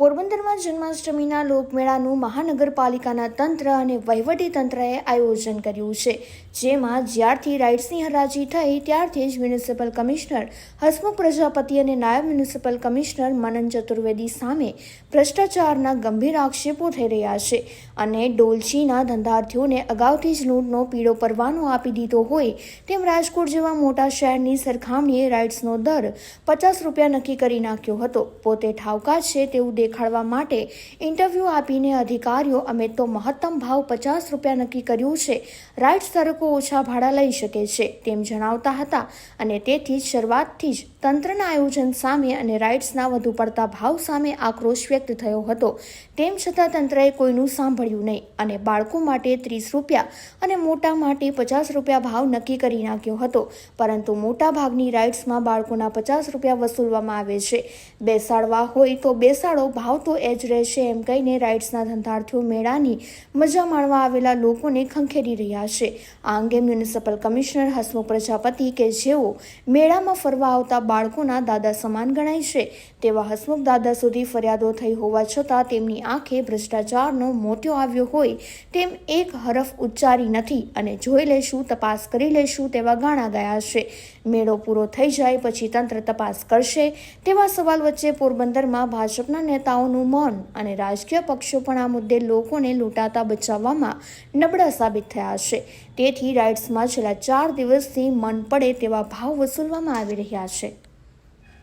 પોરબંદરમાં જન્માષ્ટમીના લોકમેળાનું મહાનગરપાલિકાના તંત્ર અને વહીવટી તંત્રએ આયોજન કર્યું છે, જેમાં જ્યારથી રાઇડ્સની હરાજી થઈ ત્યારથી જ મ્યુનિસિપલ કમિશનર, હસમુખ પ્રજાપતિ અને નાયબ મ્યુનિસિપલ કમિશનર મનન ચતુર્વેદી સામે ભ્રષ્ટાચારના ગંભીર આક્ષેપો થઈ રહ્યા છે અને ડોલચીના ધંધાર્થીઓને અગાઉથી જ લૂંટનો પીળો પરવાનો આપી દીધો હોય તેમ રાજકોટ જેવા મોટા શહેરની સરખામણીએ રાઇડ્સનો દર પચાસ રૂપિયા નક્કી કરી નાખ્યો હતો. પોતે ઠાવકા છે તેવું દેખાડવા માટે ઇન્ટરવ્યૂ આપીને અધિકારીઓ અમે તો મહત્તમ ભાવ પચાસ રૂપિયા નક્કી કર્યું છે. રાઇડ્સ ધારકો ઓછા ભાડા લઈ શકે છે તેમ જણાવતા હતા અને તેથી શરૂઆતથી જ તંત્રના આયોજન સામે અને રાઇડ્સના વધુ પડતા ભાવ સામે આક્રોશ વ્યક્ત થયો હતો. તેમ છતાં તંત્રએ કોઈનું સાંભળ્યું નહીં અને બાળકો માટે ત્રીસ રૂપિયા અને મોટા માટે પચાસ રૂપિયા ભાવ નક્કી કરી નાખ્યો હતો. પરંતુ મોટા ભાગની રાઇડ્સમાં બાળકોના પચાસ રૂપિયા વસૂલવામાં આવે છે. બેસાડવા હોય તો બેસાડો ભાવ તો એ જ રહેશે એમ કહીને રાઇડ્સના ધંધાર્થીઓ મેળાની મજા માણવા આવેલા લોકોને ખંખેરી રહ્યા છે. આ અંગે મ્યુનિસિપલ કમિશનર હસમુખ પ્રજાપતિ કે જેઓ મેળામાં ફરવા આવતા બાળકોના દાદા સમાન ગણાય છે, તેવા હસમુખ દાદા સુધી ફરિયાદો થઈ હોવા છતાં તેમની આંખે ભ્રષ્ટાચારનો મોટ્યો આવ્યો હોય તેમ એક હરફ ઉચ્ચારી નથી અને જોઈ લેશું, તપાસ કરી લેશું તેવા ગાણા ગયા છે. મેળો પૂરો થઈ જાય, પછી તંત્ર તપાસ કરશે. તેવા સવાલ વચ્ચે પોરબંદરમાં ભાજપના નેતાઓનું મૌન અને રાજકીય પક્ષો પણ આ મુદ્દે લોકોને લૂંટાતા બચાવવામાં નબળા સાબિત થયા છે. તેથી રાઇડ્સમાં છેલ્લા ચાર દિવસથી મન પડે તેવા ભાવ વસૂલવામાં આવી રહ્યા છે.